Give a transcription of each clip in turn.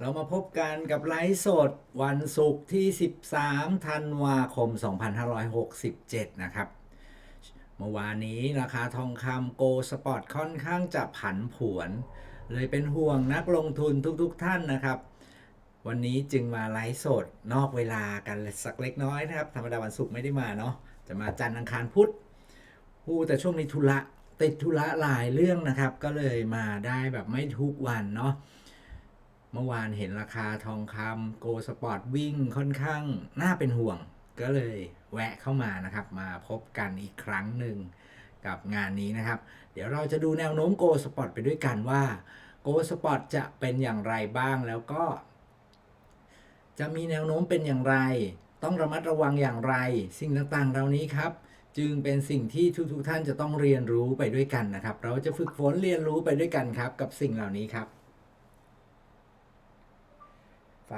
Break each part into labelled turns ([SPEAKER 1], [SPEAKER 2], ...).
[SPEAKER 1] เรามาพบกันกับไลฟ์สดวันศุกร์ที่ 13 ธันวาคม 2567 นะครับ เมื่อวานนี้ราคาทองคำโกลสปอร์ตค่อนข้างจะผันผวน เลยเป็นห่วงนักลงทุนทุกๆทท่านนะครับ วันนี้จึงมาไลฟ์สดนอกเวลากันสักเล็กน้อยนะครับ ธรรมดาวันศุกร์ไม่ได้มาเนาะ จะมาจันทร์อังคารพุธผู้แต่ช่วงนี้ธุระติดธุระหลายเรื่องนะครับ ก็เลยมาได้แบบไม่ทุกวันเนาะ เมื่อวานเห็นราคาทองคำโกลสปอร์ตวิ่งค่อนข้างน่าเป็นห่วง ก็เลยแวะเข้ามานะครับ มาพบกันอีกครั้งหนึ่งกับงานนี้นะครับ เดี๋ยวเราจะดูแนวโน้มโกลสปอร์ตไปด้วยกันว่าโกลสปอร์ตจะเป็นอย่างไรบ้างแล้วก็ จะมีแนวโน้มเป็นอย่างไร ต้องระมัดระวังอย่างไร สิ่งต่างๆเหล่านี้ครับ จึงเป็นสิ่งที่ทุกๆท่านจะต้องเรียนรู้ไปด้วยกันนะครับ เราจะฝึกฝนเรียนรู้ไปด้วยกันครับ กับสิ่งเหล่านี้ครับ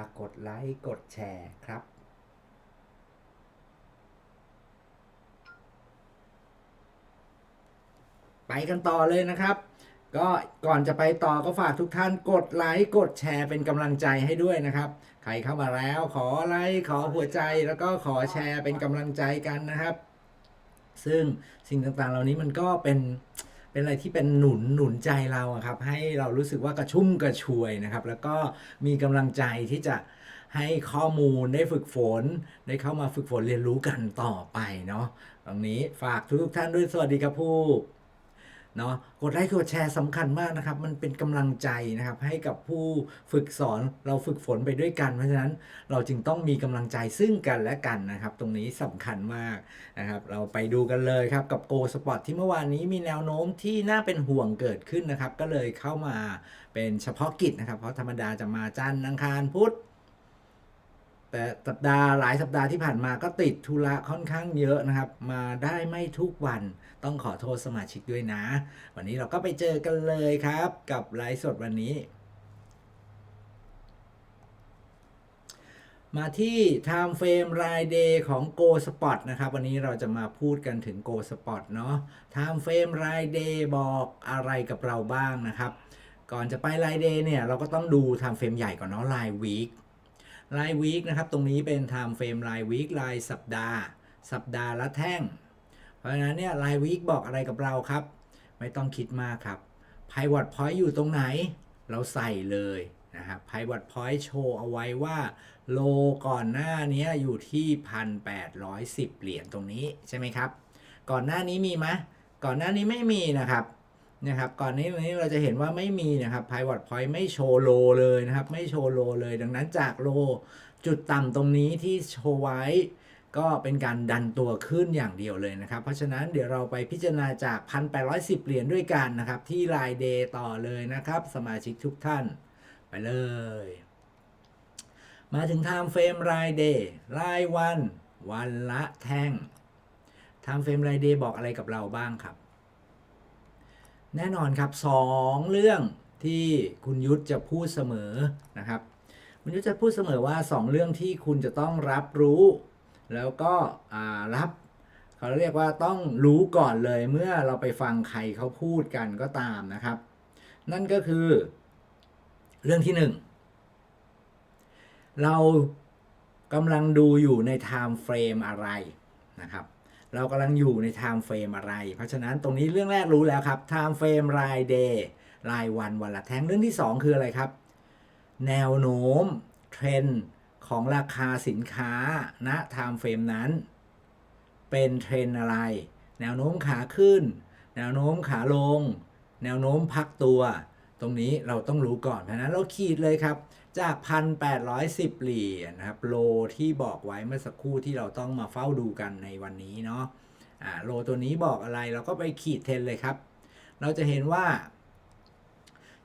[SPEAKER 1] ากกดไลค์ กดแชร์ครับไปกันต่อเลยนะครับ ก็ก่อนจะไปต่อก็ฝากทุกท่านกดไลค์กดแชร์เป็นกำลังใจให้ด้วยนะครับ ใครเข้ามาแล้วขอไลค์ขอหัวใจแล้วก็ขอแชร์เป็นกำลังใจกันนะครับ ซึ่งสิ่งต่างๆ เหล่านี้มันก็เป็น เป็นอะไรที่เป็นหนุนหนุนใจเราครับ ให้เรารู้สึกว่ากระชุ่มกระชวยนะครับ แล้วก็มีกำลังใจที่จะให้ข้อมูลได้ฝึกฝน ได้เข้ามาฝึกฝนเรียนรู้กันต่อไปเนาะตรงนี้ฝากทุกท่านด้วยสวัสดีครับผู้ เนาะกดไลค์กดแชร์สำคัญมากนะครับ มันเป็นกำลังใจนะครับให้กับผู้ฝึกสอนเราฝึกฝนไปด้วยกัน เพราะฉะนั้นเราจึงต้องมีกำลังใจซึ่งกันและกันนะครับ ตรงนี้สำคัญมากนะครับ เราไปดูกันเลยครับกับโกสปอร์ตที่เมื่อวานนี้มีแนวโน้มที่น่าเป็นห่วงเกิดขึ้นนะครับ ก็เลยเข้ามาเป็นเฉพาะกิจนะครับ เพราะธรรมดาจะมาจันทร์อังคารพุธ แต่สัปดาห์หลายสัปดาห์ที่ผ่านมาก็ติดธุระค่อนข้างเยอะนะครับ มาได้ไม่ทุกวันต้องขอโทษสมาชิกด้วยนะ วันนี้เราก็ไปเจอกันเลยครับ กับไลฟ์สดวันนี้ มาที่ Time Frame ราย Day ของ Go Spot นะครับ วันนี้เราจะมาพูดกันถึง Go Spot เนาะ Time Frame ราย Day บอกอะไรกับเราบ้างนะครับ ก่อนจะไปราย Day เนี่ยเราก็ต้องดู Time Frame ใหญ่ก่อนเนาะราย Week ราย Week นะครับตรงนี้เป็น Time Frame ราย Week รายสัปดาห์ สัปดาห์ละแท่ง เพราะฉะนั้นเนี่ยราย Week บอกอะไรกับเราครับ ไม่ต้องคิดมากครับ Pivot Point อยู่ตรงไหน เราใส่เลยนะครับ Pivot Point โชว์เอาไว้ว่าโลก่อนหน้านี้อยู่ที่ 1,810 เหรียญตรงนี้ใช่ไหมครับ ก่อนหน้านี้มีไหมก่อนหน้านี้ไม่มีนะครับ นะครับก่อนนี้นี้เราจะเห็นว่าไม่มีนะครับ Pivot Point ไม่โชว์โลเลยนะครับ ไม่โชว์โลเลย ดังนั้นจากโลจุดต่ำตรงนี้ที่โชว์ไว้ ก็เป็นการดันตัวขึ้นอย่างเดียวเลยนะครับ เพราะฉะนั้นเดี๋ยวเราไปพิจารณาจาก 1,810 เหรียญด้วยกันนะครับ ที่รายเดย์ต่อเลยนะครับ สมาชิกทุกท่านไปเลย มาถึง Time Frame ราย Day รายวัน วันละแท่ง Time Frame ราย Day บอกอะไรกับเราบ้างครับ แน่นอนครับ 2 เรื่องที่คุณยุทธจะพูดเสมอนะครับ คุณยุทธจะพูดเสมอว่า 2 เรื่องที่คุณจะต้องรับรู้ แล้วก็รับเขาเรียกว่าต้องรู้ก่อนเลยเมื่อเราไปฟังใครเขาพูดกันก็ตามนะครับ นั่นก็คือเรื่องที่หนึ่งเรากำลังดูอยู่ใน time frame อะไรนะครับ เรากำลังอยู่ใน time frame อะไร เพราะฉะนั้นตรงนี้เรื่องแรกรู้แล้วครับ time frame ราย day รายวันวันละแท่งเรื่องที่ 2 คืออะไรครับ แนวโน้มเทรนด์ของราคาสินค้าณ time frame นั้น เป็นเทรนอะไร แนวโน้มขาขึ้น แนวโน้มขาลง แนวโน้มพักตัว ตรงนี้เราต้องรู้ก่อนเพราะฉะนั้นเราขีดเลยครับ จาก 1,810 เหรียญนะครับโลที่บอกไว้เมื่อสักครู่ที่เราต้องมาเฝ้าดูกันในวันนี้เนาะอ่าโลตัวนี้บอกอะไรเราก็ไปขีดเทนเลยครับ เราจะเห็นว่า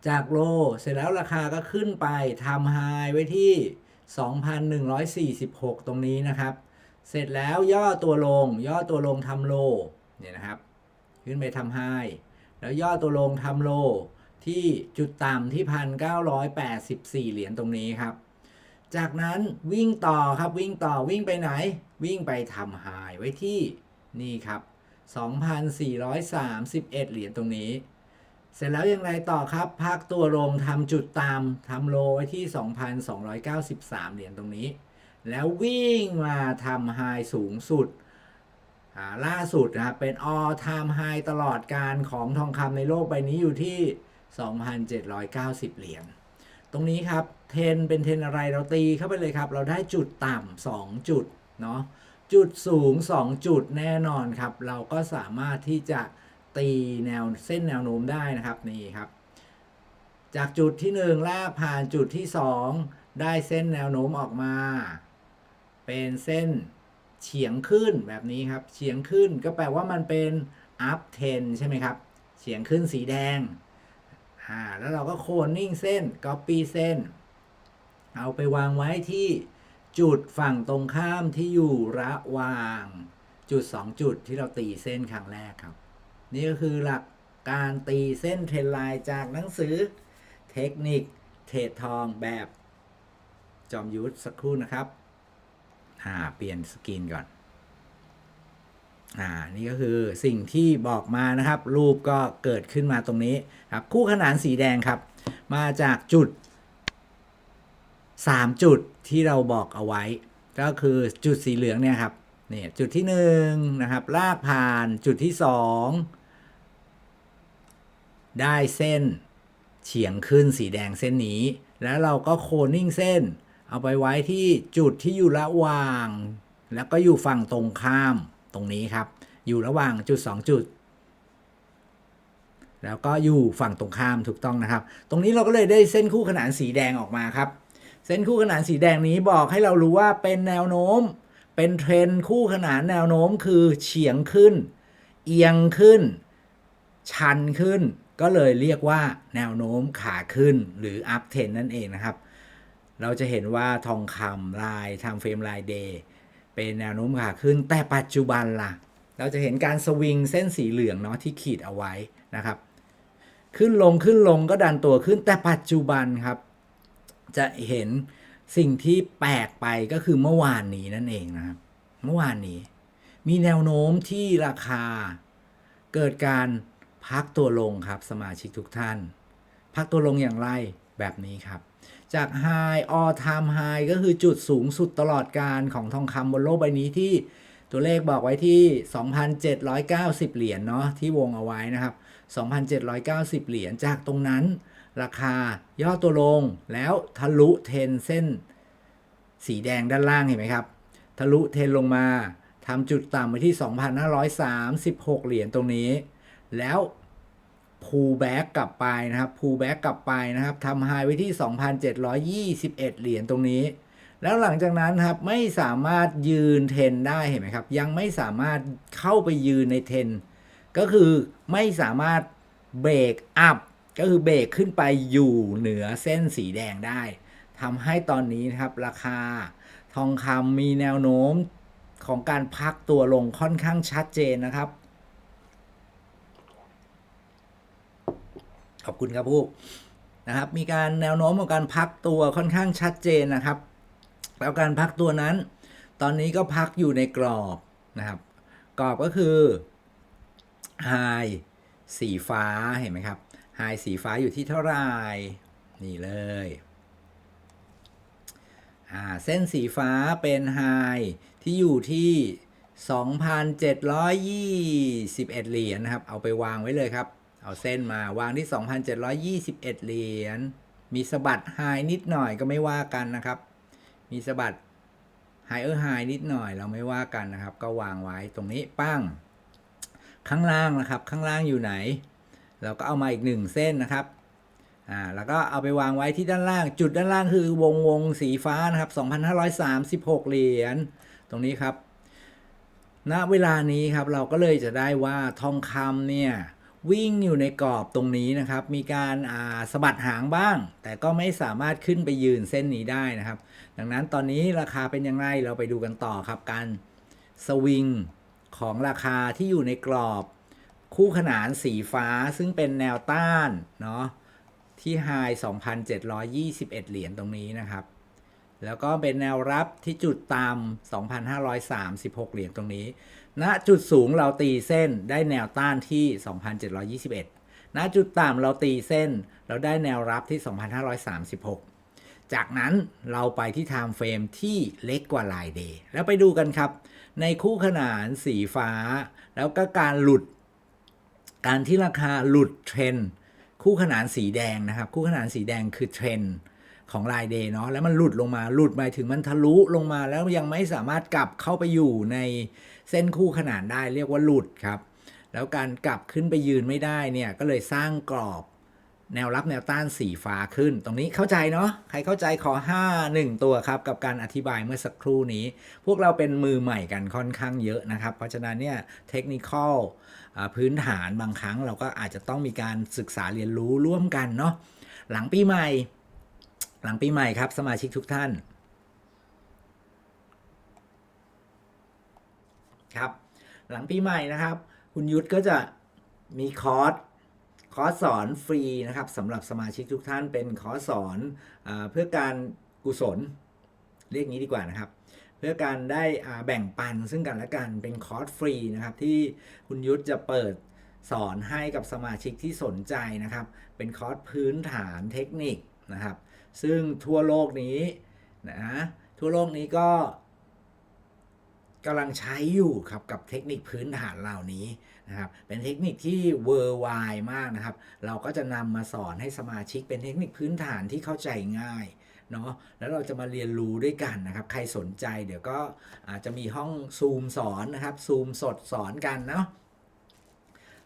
[SPEAKER 1] จากโลเสร็จแล้วราคาก็ขึ้นไปทำไฮไว้ที่ 2,146 ตรงนี้นะครับ เสร็จแล้วย่อตัวลง ย่อตัวลงทำโลเนี่ยนะครับ ขึ้นไปทำไฮแล้วย่อตัวลงทำโล ที่จุดต่ำที่ 1,984 เหรียญตรงนี้ครับ จากนั้นวิ่งต่อครับวิ่งต่อวิ่งไปไหน วิ่งไปทำไฮไว้ที่นี่ครับ 2,431 เหรียญตรงนี้ เสร็จแล้วยังไงต่อครับพักตัวลงทำจุดตามทำโลไว้ที่ 2,293 เหรียญตรงนี้ แล้ววิ่งมาทำไฮสูงสุดล่าสุดนะครับเป็น all time high ตลอดการของทองคำในโลกใบนี้อยู่ที่ 2,790 เหรียญ ตรงนี้ครับ เทนเป็นเทนอะไรเราตีเข้าไปเลยครับ เราได้จุดต่ำ2จุดเนาะ จุดสูง 2 จุดแน่นอนครับ เราก็สามารถที่จะตีแนวเส้นแนวโน้มได้นะครับนี่ครับ จากจุดที่1ลากผ่านจุดที่ 2 ได้เส้นแนวโน้มออกมา เป็นเส้นเฉียงขึ้นแบบนี้ครับ เฉียงขึ้นก็แปลว่ามันเป็น up trend ใช่ไหมครับ เฉียงขึ้นสีแดง อ่าแล้วเราก็โคนนิ่งเส้น copy เส้น เอาไปวางไว้ที่จุดฝั่งตรงข้ามที่อยู่ระหว่างจุด 2 จุดที่เราตีเส้นครั้งแรกครับ นี่ก็คือหลักการตีเส้นเทรนไลน์จากหนังสือเทคนิคเทรดทองแบบจอมยุทธสักครู่นะครับอ่าเปลี่ยนสกรีนก่อน อ่านี่ก็คือสิ่งที่บอกมานะครับ รูปก็เกิดขึ้นมาตรงนี้ครับคู่ขนานสีแดงครับ มาจากจุด 3 จุดที่เราบอกเอาไว้ ก็คือจุดสีเหลืองเนี่ยครับเนี่ยจุดที่1นะครับลากผ่านจุดที่ 2 ได้เส้นเฉียงขึ้นสีแดงเส้นนี้ แล้วเราก็โคนนิ่งเส้น เอาไปไว้ที่จุดที่อยู่ระหว่าง แล้วก็อยู่ฝั่งตรงข้าม ตรงนี้ครับ อยู่ระหว่างจุด 2 จุด แล้วก็อยู่ฝั่งตรงข้ามถูกต้องนะครับ ตรงนี้เราก็เลยได้เส้นคู่ขนานสีแดงออกมาครับ เส้นคู่ขนานสีแดงนี้บอกให้เรารู้ว่าเป็นแนวโน้ม เป็นเทรนคู่ขนานแนวโน้มคือเฉียงขึ้น เอียงขึ้น ชันขึ้น ก็เลยเรียกว่าแนวโน้มขาขึ้นหรือ up trend นั่นเองนะครับเราจะเห็นว่าทองคำลายทำเฟรมลายเดย์ เป็นแนวโน้มขาขึ้น แต่ปัจจุบันล่ะ เราจะเห็นการสวิงเส้นสีเหลืองเนาะที่ขีดเอาไว้นะครับ ขึ้นลงขึ้นลงก็ดันตัวขึ้นแต่ปัจจุบันครับ จะเห็นสิ่งที่แปลกไปก็คือเมื่อวานนี้นั่นเองนะครับ เมื่อวานนี้ มีแนวโน้มที่ราคาเกิดการพักตัวลงครับสมาชิกทุกท่าน พักตัวลงอย่างไรแบบนี้ครับ จาก High all time high ก็คือจุดสูงสุดตลอดการของทองคำบนโลกใบนี้ที่ตัวเลขบอกไว้ที่ 2,790 เหรียญเนาะที่วงเอาไว้นะครับ 2,790 เหรียญจากตรงนั้น ราคาย่อตัวลงแล้วทะลุเทนเส้น สีแดงด้านล่างเห็นไหมครับ ทะลุเทนลงมาทำจุดต่ำไปที่ 2,536 เหรียญตรงนี้ แล้ว พูแบ็กกลับไปนะครับพูแบ็กกลับไปนะครับทำไฮไว้ที่ 2,721 เหรียญตรงนี้ แล้วหลังจากนั้นครับไม่สามารถยืนเทนได้เห็นไหมครับ ยังไม่สามารถเข้าไปยืนในเทนก็คือไม่สามารถเบรกอัพก็คือเบรกขึ้นไปอยู่เหนือเส้นสีแดงได้ทำให้ตอนนี้นะครับราคาทองคำมีแนวโน้มของการพักตัวลงค่อนข้างชัดเจนนะครับ ขอบคุณครับผู้นะครับ มีการแนวโน้มของการพักตัวค่อนข้างชัดเจนนะครับ แล้วการพักตัวนั้น ตอนนี้ก็พักอยู่ในกรอบนะครับ กรอบก็คือไฮสีฟ้าเห็นไหมครับไฮสีฟ้าอยู่ที่เท่าไหร่นี่เลยอ่าเส้นสีฟ้าเป็นไฮที่อยู่ที่ 2,721 เหรียญนะครับ เอาไปวางไว้เลยครับ เอาเส้นมาวางที่ 2,721 เหรียญ มีสะบัดไฮนิดหน่อยก็ไม่ว่ากันนะครับ มีสะบัดไฮเออร์ไฮนิดหน่อยเราไม่ว่ากันนะครับ ก็วางไว้ตรงนี้ปั้ง ข้างล่างนะครับ ข้างล่างอยู่ไหน เราก็เอามาอีกหนึ่งเส้นนะครับอ่าแล้วก็เอาไปวางไว้ที่ด้านล่าง จุดด้านล่างคือวงวงสีฟ้านะครับ 2,536 เหรียญ ตรงนี้ครับณเวลานี้ครับเราก็เลยจะได้ว่าทองคำเนี่ย วิ่งอยู่ในกรอบตรงนี้นะครับ มีการาสะบัดหางบ้าง แต่ก็ไม่สามารถขึ้นไปยืนเส้นนี้ได้นะครับ ดังนั้นตอนนี้ราคาเป็นยังไงเราไปดูกันต่อครับการสวิงของราคาที่อยู่ในกรอบ คู่ขนานสีฟ้าซึ่งเป็นแนวต้านเนาะที่ไฮ2,721 เหรียญตรงนี้นะครับ แล้วก็เป็นแนวรับที่จุดต่ำ2,536 เหรียญตรงนี้ ณจุดสูงเราตีเส้นได้แนวต้านที่ 2,721 ณจุดต่ำเราตีเส้น เราได้แนวรับที่ 2,536 จากนั้นเราไปที่ time frame ที่เล็กกว่าลายเดย์แล้วไปดูกันครับ ในคู่ขนานสีฟ้า แล้วก็การหลุด การที่ราคาหลุดเทรนคู่ขนานสีแดงนะครับ คู่ขนานสีแดงคือเทรนด์ ของรายเดย์เนาะแล้วมันหลุดลงมาหลุดหมายถึงมันทะลุลงมาแล้วยังไม่สามารถกลับเข้าไปอยู่ในเส้นคู่ขนานได้เรียกว่าหลุดครับ แล้วการกลับขึ้นไปยืนไม่ได้เนี่ยก็เลยสร้างกรอบแนวรับแนวต้านสีฟ้าขึ้น ตรงนี้เข้าใจเนาะใครเข้าใจขอ 5 1 ตัวครับ กับการอธิบายเมื่อสักครู่นี้ พวกเราเป็นมือใหม่กันค่อนข้างเยอะนะครับ เพราะฉะนั้นเนี่ยเทคนิคอลพื้นฐานบางครั้งเราก็อาจจะต้องมีการศึกษาเรียนรู้ร่วมกันเนาะหลังปีใหม่ หลังปีใหม่ครับ สมาชิกทุกท่าน ครับ หลังปีใหม่นะครับ คุณยุทธก็จะมีคอร์สคอร์สสอนฟรีนะครับสำหรับสมาชิกทุกท่านเป็นคอร์สสอนอเพื่อการกุศลเรียกงี้ดีกว่านะครับ เพื่อการได้แบ่งปันซึ่งกันและกันเป็นคอร์สฟรีนะครับ ที่คุณยุทธจะเปิดสอนให้กับสมาชิกที่สนใจนะครับ เป็นคอร์สพื้นฐานเทคนิคนะครับ ซึ่งทั่วโลกนี้นะทั่วโลกนี้ก็กำลังใช้อยู่ครับกับเทคนิคพื้นฐานเหล่านี้นะครับ เป็นเทคนิคที่เวอร์ไวมากนะครับ เราก็จะนำมาสอนให้สมาชิกเป็นเทคนิคพื้นฐานที่เข้าใจง่ายเนาะแล้วเราจะมาเรียนรู้ด้วยกันนะครับ ใครสนใจเดี๋ยวก็อาจจะมีห้องซูมสอนนะครับซูมสดสอนกันเนาะ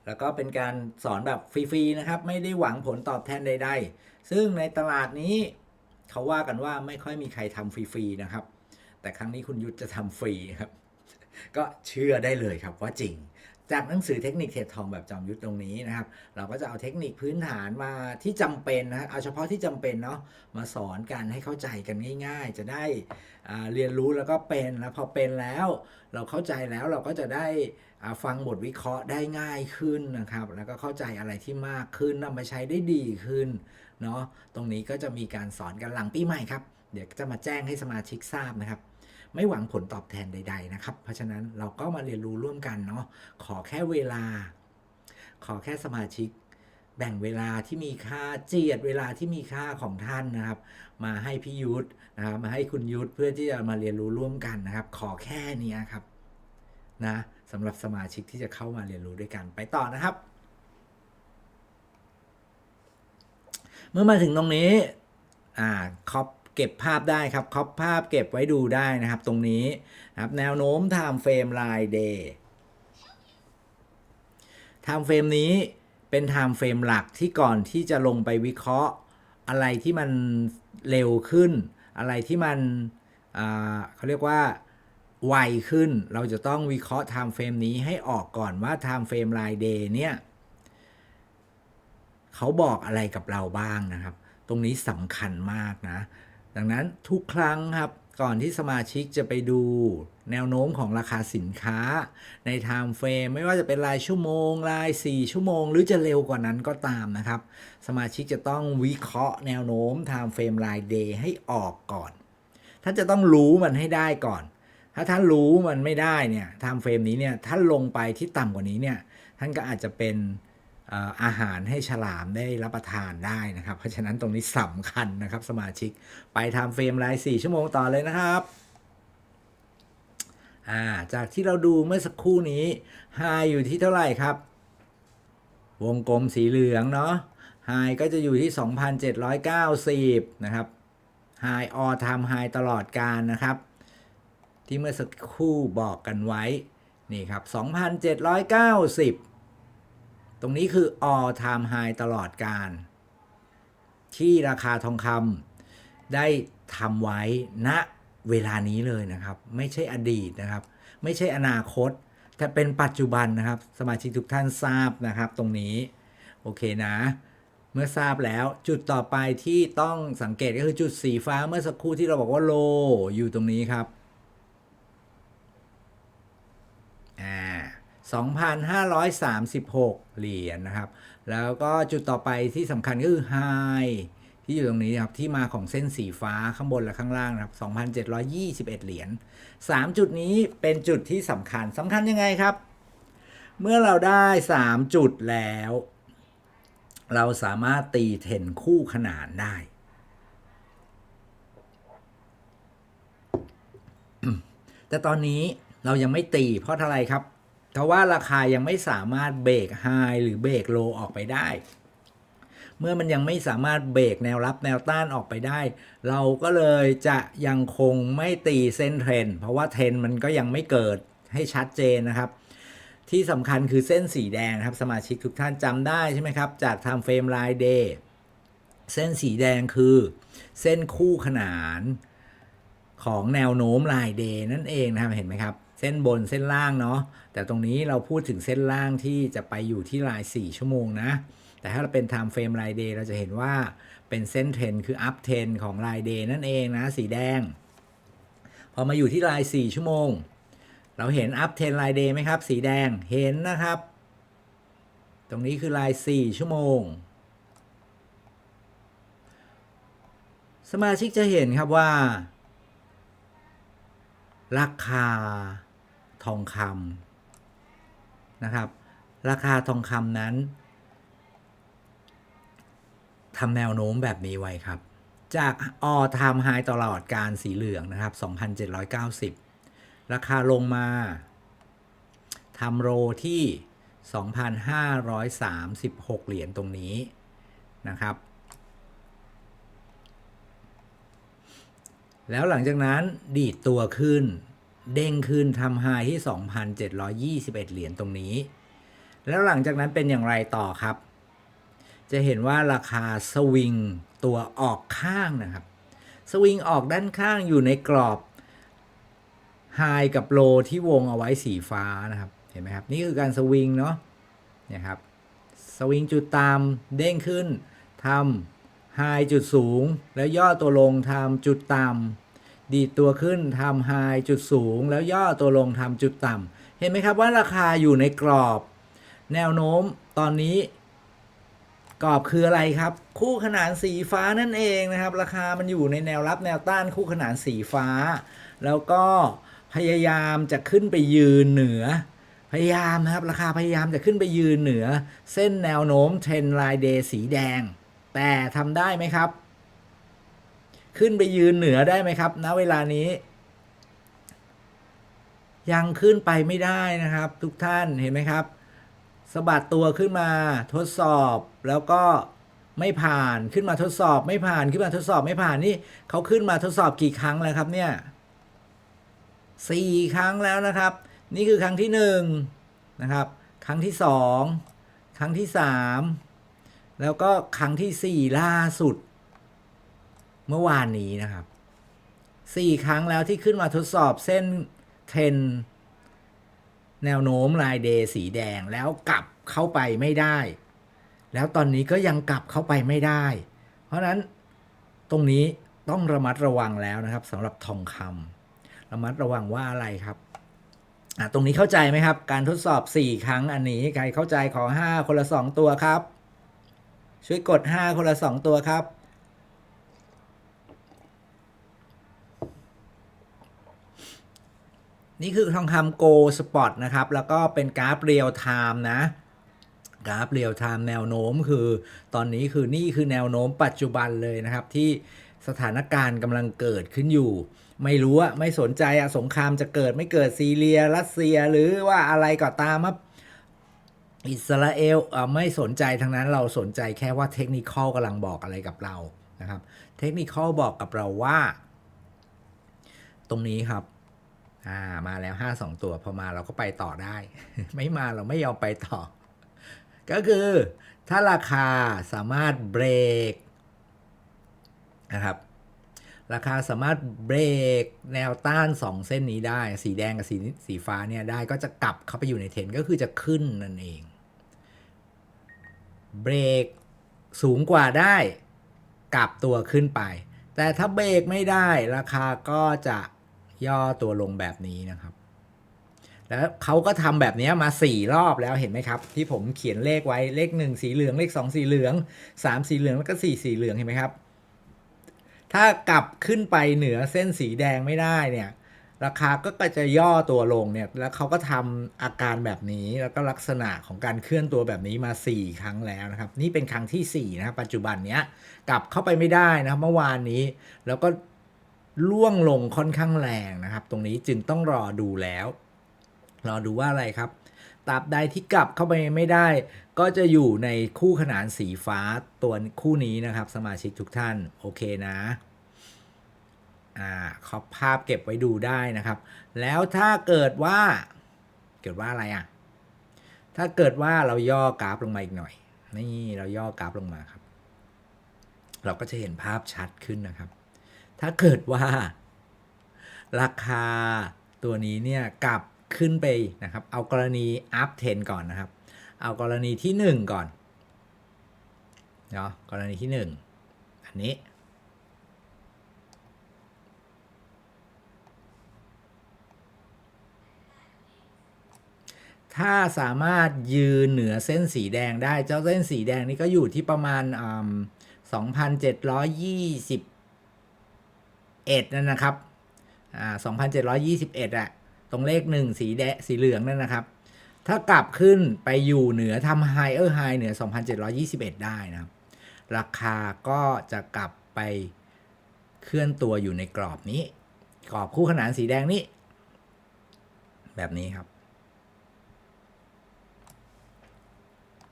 [SPEAKER 1] แล้วก็เป็นการสอนแบบฟรีๆนะครับ ไม่ได้หวังผลตอบแทนใด ๆ ซึ่งในตลาดนี้เขาว่ากันว่าไม่ค่อยมีใครทำฟรีๆนะครับ แต่ครั้งนี้คุณยุทธจะทำฟรีครับ ก็เชื่อได้เลยครับว่าจริง จากหนังสือเทคนิคเทรดทองแบบจอมยุทธตรงนี้นะครับ เราก็จะเอาเทคนิคพื้นฐานมาที่จำเป็นนะเอาเฉพาะที่จำเป็นเนาะมาสอนกันให้เข้าใจกันง่าย ๆ จะได้เรียนรู้แล้วก็เป็นแล้วพอเป็นแล้ว เราเข้าใจแล้วเราก็จะได้ ฟังบทวิเคราะห์ได้ง่ายขึ้นนะครับ แล้วก็เข้าใจอะไรที่มากขึ้นนำมาใช้ได้ดีขึ้นเนาะตรงนี้ก็จะมีการสอนกันหลังปีใหม่ครับ เดี๋ยวจะมาแจ้งให้สมาชิกทราบนะครับ ไม่หวังผลตอบแทนใด ๆ นะครับ เพราะฉะนั้นเราก็มาเรียนรู้ร่วมกันเนาะขอแค่เวลา ขอแค่สมาชิก แบ่งเวลาที่มีค่าเจียดเวลาที่มีค่าของท่านนะครับ มาให้พี่ยุทธนะครับมาให้คุณยุทธเพื่อที่จะมาเรียนรู้ร่วมกันนะครับ ขอแค่นี้ครับนะำหรับสมาชิกที่จะเข้ามาเรียนรู้ด้วยกันไปต่อนะครับ เมื่อมาถึงตรงนี้อ่าคอปเก็บภาพได้ครับคอปภาพเก็บไว้ดูได้นะครับ ตรงนี้นะครับแนวโน้ม time frame ราย day time frame นี้เป็น time frame หลักที่ก่อนที่จะลงไปวิเคราะห์อะไรที่มันเร็วขึ้น อะไรที่มันเขาเรียกว่า ไวขึ้น เราจะต้องวิเคราะห์ time frame นี้ให้ออกก่อนว่า time frame ราย day เนี่ยเขาบอกอะไรกับเราบ้างนะครับ ตรงนี้สำคัญมากนะ ดังนั้นทุกครั้งครับก่อนที่สมาชิกจะไปดูแนวโน้มของราคาสินค้าใน time frame ไม่ว่าจะเป็นรายชั่วโมง ราย 4 ชั่วโมง หรือจะเร็วกว่านั้นก็ตามนะครับ สมาชิกจะต้องวิเคราะห์แนวโน้ม time frame ราย day ให้ออกก่อนท่านจะต้องรู้มันให้ได้ก่อน ถ้าท่านรู้มันไม่ได้เนี่ย time frame นี้เนี่ยท่านลงไปที่ต่ำกว่านี้เนี่ยท่านก็อาจจะเป็นอาหารให้ฉลามได้รับประทานได้นะครับ เพราะฉะนั้นตรงนี้สำคัญนะครับ สมาชิกไปทำเฟรมราย 4 ชั่วโมงต่อเลยนะครับาจากที่เราดูเมื่อสักครู่นี้ไฮอยู่ที่เท่าไหร่ครับ วงกลมสีเหลืองเนาะไฮก็จะอยู่ที่ 2,790 นะครับไฮออทำไฮตลอดการนะครับ ที่เมื่อสักครู่บอกกันไว้นี่ครับ 2,790 ตรงนี้คือ all time high ตลอดการ ที่ราคาทองคำได้ทำไว้ณเวลานี้เลยนะครับ ไม่ใช่อดีตนะครับ ไม่ใช่อนาคต แต่เป็นปัจจุบันนะครับ สมาชิกทุกท่านทราบนะครับ ตรงนี้ โอเคนะ เมื่อทราบแล้วจุดต่อไปที่ต้องสังเกตก็คือจุดสีฟ้าเมื่อสักครู่ที่เราบอกว่าโลอยู่ตรงนี้ครับ อ่า 2,536 เหรียญนะครับ แล้วก็จุดต่อไปที่สำคัญก็คือ High ที่อยู่ตรงนี้นะครับ ที่มาของเส้นสีฟ้าข้างบนและข้างล่างนะครับ 2,721 เหรียญ 3 จุดนี้เป็นจุดที่สำคัญสำคัญยังไงครับ เมื่อเราได้ 3 จุดแล้ว เราสามารถตีเทนคู่ขนานได้ แต่ตอนนี้เรายังไม่ตีเพราะอะไรครับ เพราะว่าราคายังไม่สามารถเบรกไฮหรือเบรกโลออกไปได้ เมื่อมันยังไม่สามารถเบรกแนวรับแนวต้านออกไปได้ เราก็เลยจะยังคงไม่ตีเส้นเทรนเพราะว่าเทรนมันก็ยังไม่เกิดให้ชัดเจนนะครับ ที่สำคัญคือเส้นสีแดงครับ สมาชิกทุกท่านจำได้ใช่ไหมครับ จากทำเฟรมรายเดย์เส้นสีแดงคือ เส้นคู่ขนานของแนวโน้มรายเดย์นั่นเองนะครับเห็นไหมครับ ส้นบนเส้นล่างเนาะแต่ตรงนี้เราพูดถึงเส้นล่างที่จะไปอยู่ที่ราย 4 ชั่วโมงนะ แต่ถ้าเราเป็น time frame รายเดย์เราจะเห็นว่าเป็นเส้นเทรนคือ up trend ของรายเดย์นั่นเองนะ สีแดง พอมาอยู่ที่ราย 4 ชั่วโมง เราเห็น up trend รายเดย์ไหมครับ สีแดงเห็นนะครับ ตรงนี้คือราย 4 ชั่วโมงสมาชิกจะเห็นครับว่า ราคา ทองคำนะครับ ราคาทองคำนั้นทำแนวโน้มแบบนี้ไว้ครับ จากออทามไฮตลอดการสีเหลืองนะครับ 2,790 ราคาลงมาทำโรที่ 2,536 เหรียญตรงนี้นะครับ แล้วหลังจากนั้นดีดตัวขึ้น เด้งขึ้นทำไฮที่ 2,721 เหรียญตรงนี้ แล้วหลังจากนั้นเป็นอย่างไรต่อครับ จะเห็นว่าราคาสวิงตัวออกข้างนะครับ สวิงออกด้านข้างอยู่ในกรอบไฮกับโลที่วงเอาไว้สีฟ้านะครับ เห็นไหมครับ นี่คือการสวิงเนาะนี่ยครับ สวิงจุดตามเด้งขึ้นทำไฮจุดสูง แล้วย่อตัวลงทำจุดต่ำ ดีดตัวขึ้นทำไฮจุดสูง แล้วย่อตัวลงทำจุดต่ำเห็นไหมครับว่าราคาอยู่ในกรอบ แนวโน้มตอนนี้ กรอบคืออะไรครับ คู่ขนานสีฟ้านั่นเองนะครับ ราคามันอยู่ในแนวรับแนวต้านคู่ขนานสีฟ้า แล้วก็พยายามจะขึ้นไปยืนเหนือ พยายามนะครับ ราคาพยายามจะขึ้นไปยืนเหนือ เส้นแนวโน้มเทรนไลน์เดย์สีแดง แต่ทำได้ไหมครับ ขึ้นไปยืนเหนือได้ไหมครับณเวลานี้ ยังขึ้นไปไม่ได้นะครับ ทุกท่านเห็นไหมครับสะบัดตัวขึ้นมาทดสอบแล้วก็ไม่ผ่านขึ้นมาทดสอบไม่ผ่านขึ้นมาทดสอบไม่ผ่านนี่เขาขึ้นมาทดสอบกี่ครั้งแล้วครับเนี่ยสี่ครั้งแล้วนะครับ นี่คือครั้งที่หนึ่งนะครับ ครั้งที่สองครั้งที่สามแล้วก็ครั้งที่สี่ล่าสุด เมื่อวานนี้นะครับสี่ครั้งแล้วที่ขึ้นมาทดสอบเส้นเทนแนวโน้มรายเดย์สีแดงแล้วกลับเข้าไปไม่ได้ แล้วตอนนี้ก็ยังกลับเข้าไปไม่ได้ เพราะนั้นตรงนี้ต้องระมัดระวังแล้วนะครับสำหรับทองคำระมัดระวังว่าอะไรครับตรงนี้เข้าใจไหมครับ การทดสอบ 4 ครั้งอันนี้ใครเข้าใจขอ 5 คนละ 2 ตัวครับ ช่วยกด 5 คนละ 2 ตัวครับ นี่คือทองคำโกลสปอตนะครับ แล้วก็เป็นกราฟเรียลไทม์นะ กราฟเรียลไทม์แนวโน้มคือ ตอนนี้คือนี่คือแนวโน้มปัจจุบันเลยนะครับ ที่สถานการณ์กำลังเกิดขึ้นอยู่ ไม่รู้อะไม่สนใจอะสงครามจะเกิดไม่เกิดซีเรียรัสเซียหรือว่าอะไรก็ตามครับอิสราเอลเอไม่สนใจทั้งนั้นเราสนใจแค่ว่าเทคนิคอลกำลังบอกอะไรกับเรานะครับ เทคนิคอลบอกกับเราว่า ตรงนี้ครับ อ่ามาแล้วห้าสองตัวพอมาเราก็ไปต่อได้ ไม่มาเราไม่ยอมไปต่อ ก็คือถ้าราคาสามารถเบรกนะครับราคาสามารถเบรกแนวต้าน 2 เส้นนี้ได้ สีแดงกับสีสีฟ้าเนี่ยได้ก็จะกลับเข้าไปอยู่ในเทรนก็คือจะขึ้นนั่นเอง เบรกสูงกว่าได้ กลับตัวขึ้นไป แต่ถ้าเบรกไม่ได้ราคาก็จะ ย่อตัวลงแบบนี้นะครับ แล้วเขาก็ทำแบบนี้มา 4 รอบแล้วเห็นไหมครับ ที่ผมเขียนเลขไว้เลข 1 สีเหลืองเลข 2 สีเหลือง 3 สีเหลืองแล้วก็ 4 สีเหลืองเห็นไหมครับ ถ้ากลับขึ้นไปเหนือเส้นสีแดงไม่ได้เนี่ยราคาก็จะย่อตัวลงเนี่ยแล้วเขาก็ทำอาการแบบนี้แล้วก็ลักษณะของการเคลื่อนตัวแบบนี้มา 4 ครั้งแล้วนะครับ นี่เป็นครั้งที่4นะครับปัจจุบันเนี้ยกลับเข้าไปไม่ได้นะครับเมื่อวานนี้ แล้วก็ ล่วงลงค่อนข้างแรงนะครับ ตรงนี้จึงต้องรอดูแล้ว รอดูว่าอะไรครับตราบใดที่กลับเข้าไปไม่ได้ ก็จะอยู่ในคู่ขนานสีฟ้าตัวคู่นี้นะครับ สมาชิกทุกท่าน โอเคนะอ่าขอภาพเก็บไว้ดูได้นะครับ แล้วถ้าเกิดว่า เกิดว่าอะไรอะ ถ้าเกิดว่าเราย่อกราฟลงมาอีกหน่อย นี่เราย่อกราฟลงมาครับ เราก็จะเห็นภาพชัดขึ้นนะครับ ถ้าเกิดว่า ราคาตัวนี้เนี่ยกลับขึ้นไปนะครับ เอากรณีอัพ10ก่อนนะครับ เอากรณีที่ 1 ก่อนเนาะกรณีที่ 1 อันนี้ถ้าสามารถยืนเหนือเส้นสีแดงได้ เจ้าเส้นสีแดงนี่ก็อยู่ที่ประมาณสองพันเจ็ดร้อยยี่สิบ นั่นนะครับอ่าสองพันเจ็ดร้อยยี่สิบเอ็ดอะตรงเลขหนึ่งสีแดงสีเหลืองนั่นนะครับ ถ้ากลับขึ้นไปอยู่เหนือทำไฮเออร์ไฮเหนือ 2,721 ได้นะครับ ราคาก็จะกลับไปเคลื่อนตัวอยู่ในกรอบนี้ กรอบคู่ขนานสีแดงนี้ แบบนี้ครับ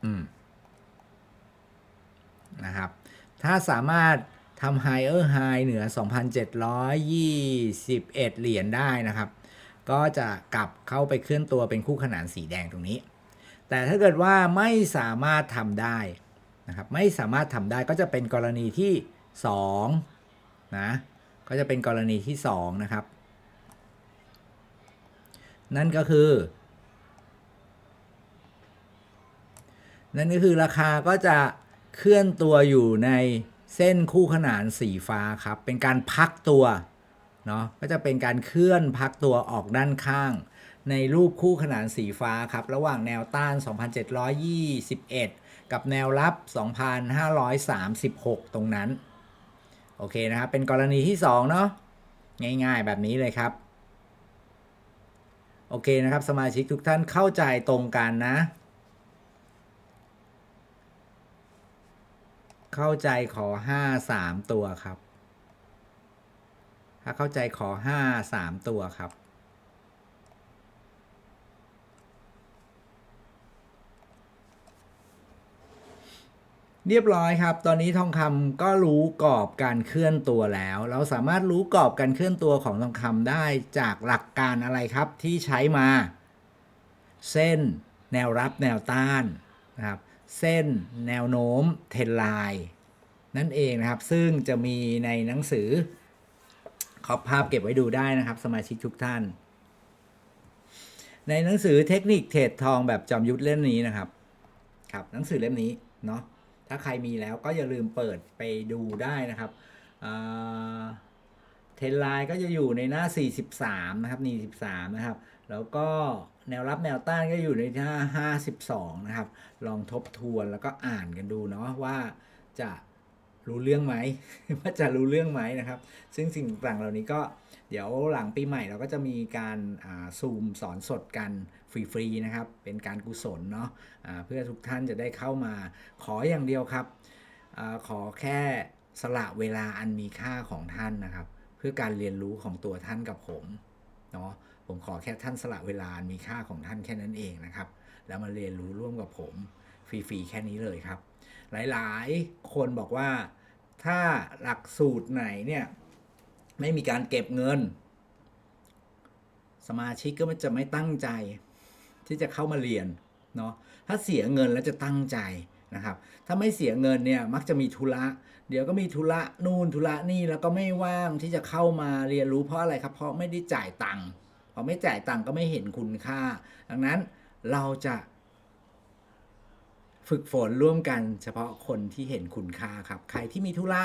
[SPEAKER 1] อืมนะครับ ถ้าสามารถ ทำ higher high เหนือ 2,721 เหรียญได้นะครับ ก็จะกลับเข้าไปเคลื่อนตัวเป็นคู่ขนานสีแดงตรงนี้ แต่ถ้าเกิดว่าไม่สามารถทำได้นะครับ ไม่สามารถทำได้ก็จะเป็นกรณีที่2นะก็จะเป็นกรณีที่ 2 นะครับ นั่นก็คือ นั่นก็คือราคาก็จะเคลื่อนตัวอยู่ใน เส้นคู่ขนานสีฟ้าครับ เป็นการพักตัวเนาะก็จะเป็นการเคลื่อนพักตัวออกด้านข้าง ในรูปคู่ขนานสีฟ้าครับ ระหว่างแนวต้าน 2,721 กับแนวรับ 2,536 ตรงนั้น โอเคนะครับ เป็นกรณีที่ 2 เนาะง่ายๆแบบนี้เลยครับ โอเคนะครับ สมาชิกทุกท่านเข้าใจตรงกันนะ เข้าใจขอ5 3ตัวครับ ถ้าเข้าใจขอ5 3ตัวครับ เรียบร้อยครับ ตอนนี้ทองคำก็รู้กรอบการเคลื่อนตัวแล้ว เราสามารถรู้กรอบการเคลื่อนตัวของทองคำได้จากหลักการอะไรครับที่ใช้มา เส้น แนวรับแนวต้านนะครับ เส้นแนวโน้มเทรนไลน์นั่นเองนะครับ ซึ่งจะมีในหนังสือขอภาพเก็บไว้ดูได้นะครับ สมาชิกทุกท่าน ในหนังสือเทคนิคเทรดทองแบบจอมยุทธเล่มนี้นะครับ ครับหนังสือเล่มนี้เนาะถ้าใครมีแล้วก็อย่าลืมเปิดไปดูได้นะครับเทรนไลน์ก็จะอยู่ในหน้า 43 นะครับนี่13 นะครับ แล้วก็ แนวรับแนวต้านก็อยู่ในหน้า52 นะครับ ลองทบทวนแล้วก็อ่านกันดูเนาะว่าจะรู้เรื่องไหมว่าจะรู้เรื่องไหมนะครับ ซึ่งสิ่งต่างเหล่านี้ก็เดี๋ยวหลังปีใหม่เราก็จะมีการซูมสอนสดกันฟรีๆนะครับ เป็นการกุศลเนาะะเพื่อทุกท่านจะได้เข้ามาขออย่างเดียวครับอขอแค่สละเวลาอันมีค่าของท่านนะครับ เพื่อการเรียนรู้ของตัวท่านกับผม เนาะผมขอแค่ท่านสละเวลา มีค่าของท่านแค่นั้นเองนะครับ แล้วมาเรียนรู้ร่วมกับผมฟรีๆแค่นี้เลยครับ หลายๆ คนบอกว่าถ้าหลักสูตรไหนเนี่ยไม่มีการเก็บเงิน สมาชิกก็จะไม่ตั้งใจ ที่จะเข้ามาเรียนเนาะถ้าเสียเงินแล้วจะตั้งใจ นะครับ ถ้าไม่เสียเงินเนี่ยมักจะมีธุระ เดี๋ยวก็มีธุระนู่นธุระนี่แล้วก็ไม่ว่างที่จะเข้ามาเรียนรู้เพราะอะไรครับ เพราะไม่ได้จ่ายตังค์พอไม่จ่ายตังค์ก็ไม่เห็นคุณค่า ดังนั้นเราจะฝึกฝนร่วมกันเฉพาะคนที่เห็นคุณค่าครับ ใครที่มีธุระ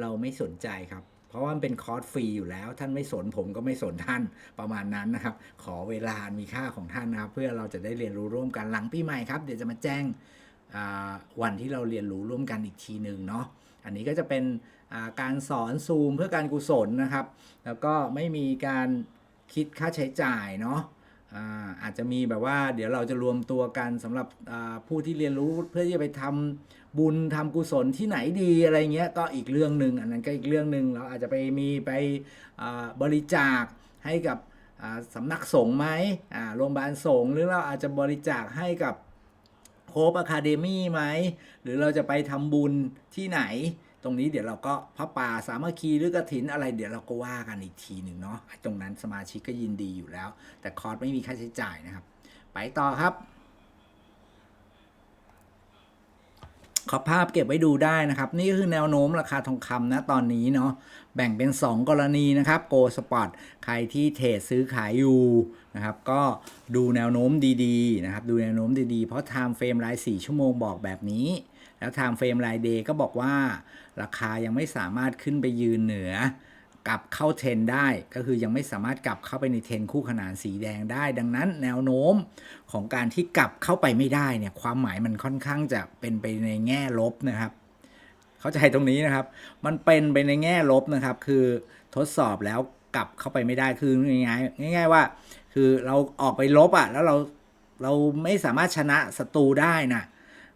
[SPEAKER 1] เราไม่สนใจครับ เพราะว่ามันเป็นคอร์สฟรีอยู่แล้ว ท่านไม่สนผมก็ไม่สนท่านประมาณนั้นนะครับ ขอเวลามีค่าของท่านนะครับ เพื่อเราจะได้เรียนรู้ร่วมกันหลังปีใหม่ครับ เดี๋ยวจะมาแจ้ง วันที่เราเรียนรู้ร่วมกันอีกทีหนึ่งเนาะอันนี้ก็จะเป็นการสอนซูมเพื่อการกุศลนะครับ แล้วก็ไม่มีการคิดค่าใช้จ่ายเนาะอาอาจจะมีแบบว่าเดี๋ยวเราจะรวมตัวกันสำหรับผู้ที่เรียนรู้เพื่อที่จะไปทำบุญทำกุศลที่ไหนดีอะไรเงี้ยก็อีกเรื่องหนึ่งอันนั้นก็อีกเรื่องหนึ่งเราอาจจะไปมีไปบริจาคให้กับอ่าสำนักสงฆ์ไหมโรงพยาบาลสงฆ์หรือเราอาจจะบริจาคให้กับ โคบอะคาเดมี่ไหม หรือเราจะไปทำบุญที่ไหน ตรงนี้เดี๋ยวเราก็พระป่าสามัคคีหรือกระถินอะไรเดี๋ยวเราก็ว่ากันอีกทีหนึ่งเนาะตรงนั้นสมาชิกก็ยินดีอยู่แล้ว แต่คอร์สไม่มีค่าใช้จ่ายนะครับ ไปต่อครับขอภาพเก็บไว้ดูได้นะครับ นี่คือแนวโน้มราคาทองคำนะตอนนี้เนาะ แบ่งเป็น 2 กรณีนะครับโกสปอตใครที่เทรดซื้อขายอยู่นะครับก็ดูแนวโน้มดีๆนะครับดูแนวโน้มดีๆ เพราะ time frame ราย 4 ชั่วโมงบอกแบบนี้ แล้ว time frame ราย day ก็บอกว่าราคายังไม่สามารถขึ้นไปยืนเหนือกลับเข้าเทรนได้ก็คือยังไม่สามารถกลับเข้าไปในเทรนคู่ขนานสีแดงได้ ดังนั้นแนวโน้มของการที่กลับเข้าไปไม่ได้เนี่ยความหมายมันค่อนข้างจะเป็นไปในแง่ลบนะครับ เข้าใจตรงนี้นะครับ มันเป็นไปในแง่ลบนะครับ คือทดสอบแล้วกลับเข้าไปไม่ได้คือง่ายๆง่ายๆว่า คือเราออกไปลบอะ่ะ แล้วเราเราไม่สามารถชนะศัตรูได้นะ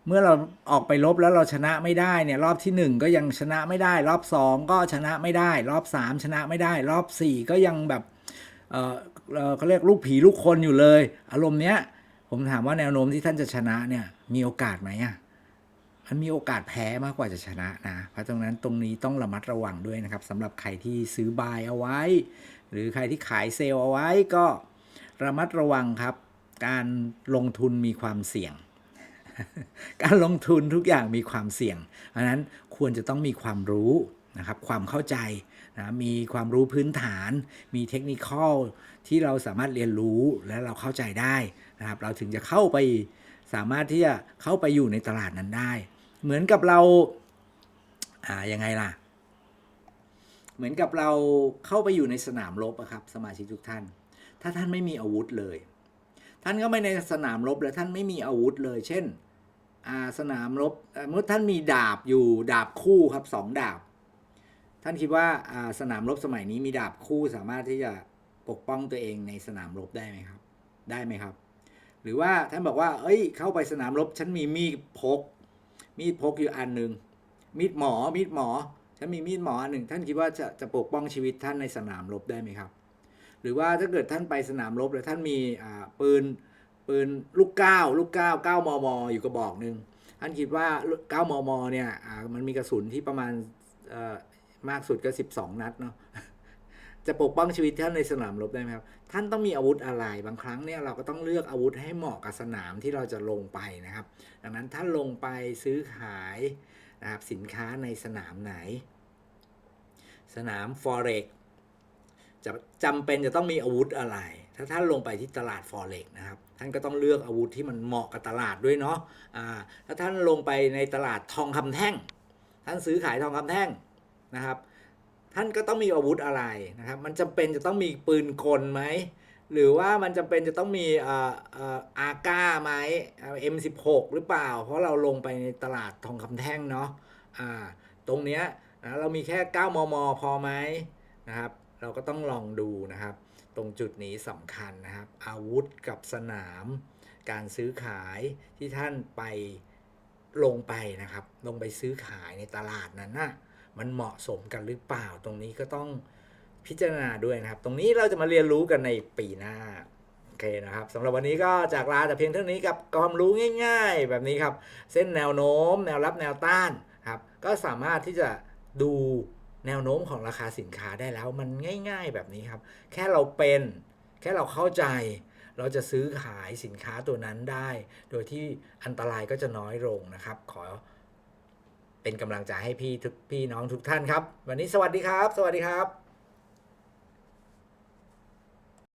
[SPEAKER 1] เมื่อเราออกไปลบแล้วเราชนะไม่ได้เนี่ยรอบที่ 1 ก็ยังชนะไม่ได้ รอบ 2 ก็ชนะไม่ได้ รอบ 3 ชนะไม่ได้ รอบ 4 ก็ยังแบบเออเอ่อเขาเรียกลูกผีลูกคนอยู่เลย อารมณ์เนี้ยผมถามว่าแนวโน้มที่ท่านจะชนะเนี่ยมีโอกาสไหมอะ มันมีโอกาสแพ้มากกว่าจะชนะนะ เพราะตรงนั้นตรงนี้ต้องระมัดระวังด้วยนะครับสำหรับใครที่ซื้อบายเอาไว้ หรือใครที่ขายเซลล์เอาไว้ก็ระมัดระวังครับ การลงทุนมีความเสี่ยง การลงทุนทุกอย่างมีความเสี่ยง เพราะนั้นควรจะต้องมีความรู้นะครับความเข้าใจนะมีความรู้พื้นฐาน มีเทคนิคที่เราสามารถเรียนรู้และเราเข้าใจได้นะครับ เราถึงจะเข้าไปสามารถที่จะเข้าไปอยู่ในตลาดนั้นได้ เหมือนกับเรา อ่ายังไงล่ะ เหมือนกับเราเข้าไปอยู่ในสนามรบอะครับ สมาชิกทุกท่าน ถ้าท่านไม่มีอาวุธเลย ท่านก็ไม่ในสนามรบแล้วท่านไม่มีอาวุธเลย เช่นอาสนามรบเมื่อท่านมีดาบอยู่ดาบคู่ครับสองดาบ ท่านคิดว่าอ่าสนามรบสมัยนี้มีดาบคู่สามารถที่จะปกป้องตัวเองในสนามรบได้ไหมครับ ได้ไหมครับ หรือว่าท่านบอกว่า เอ้ย เข้าไปสนามรบฉันมีมีดพก มีดพกอยู่อันหนึ่งมีดหมอมีดหมอฉันมีมีดหมออันหนึ่งท่านคิดว่าจะจะปกป้องชีวิตท่านในสนามรบได้ไหมครับ หรือว่าถ้าเกิดท่านไปสนามรบแล้วท่านมีอ่าปืนปืนลูกเก้าลูกเก้าเก้ามมอยู่กระบอกหนึ่งท่านคิดว่าเก้ามมเนี่ยมันมีกระสุนที่ประมาณมากสุดก็สิบสองนัดเนาะ จะปกป้องชีวิตท่านในสนามรบได้ไหมครับ ท่านต้องมีอาวุธอะไร บางครั้งเนี่ยเราก็ต้องเลือกอาวุธให้เหมาะกับสนามที่เราจะลงไปนะครับ ดังนั้นท่านลงไปซื้อขายนะครับสินค้าในสนามไหน สนาม forex จะจำเป็นจะต้องมีอาวุธอะไร ถ้าท่านลงไปที่ตลาด forex นะครับ ท่านก็ต้องเลือกอาวุธที่มันเหมาะกับตลาดด้วยเนาะอ่าถ้าท่านลงไปในตลาดทองคำแท่ง ท่านซื้อขายทองคำแท่งนะครับ ท่านก็ต้องมีอาวุธอะไรนะครับ มันจำเป็นจะต้องมีปืนกลไหม หรือว่ามันจำเป็นจะต้องมีอาก้าไหมเอ็มสิบหกหรือเปล่า เพราะเราลงไปในตลาดทองคำแท่งเนาะอ่าตรงเนี้ยนะเรามีแค่ 9 มม พอไหมนะครับ เราก็ต้องลองดูนะครับ ตรงจุดนี้สำคัญนะครับ อาวุธกับสนาม การซื้อขายที่ท่านไปลงไปนะครับ ลงไปซื้อขายในตลาดนั้นนะ มันเหมาะสมกันหรือเปล่าตรงนี้ก็ต้องพิจารณาด้วยนะครับ ตรงนี้เราจะมาเรียนรู้กันในปีหน้าโอเคนะครับสำหรับวันนี้ก็จากลาแต่เพียงเท่านี้กับความรู้ง่าย ๆ แบบนี้ครับ เส้นแนวโน้ม แนวรับแนวต้านครับ ก็สามารถที่จะดูแนวโน้มของราคาสินค้าได้แล้วมันง่าย ๆ แบบนี้ครับ แค่เราเป็น แค่เราเข้าใจ เราจะซื้อขายสินค้าตัวนั้นได้ โดยที่อันตรายก็จะน้อยลงนะครับ ขอ เป็นกำลังใจให้พี่ทุกพี่น้องทุกท่านครับ วันนี้สวัสดีครับ สวัสดีครับ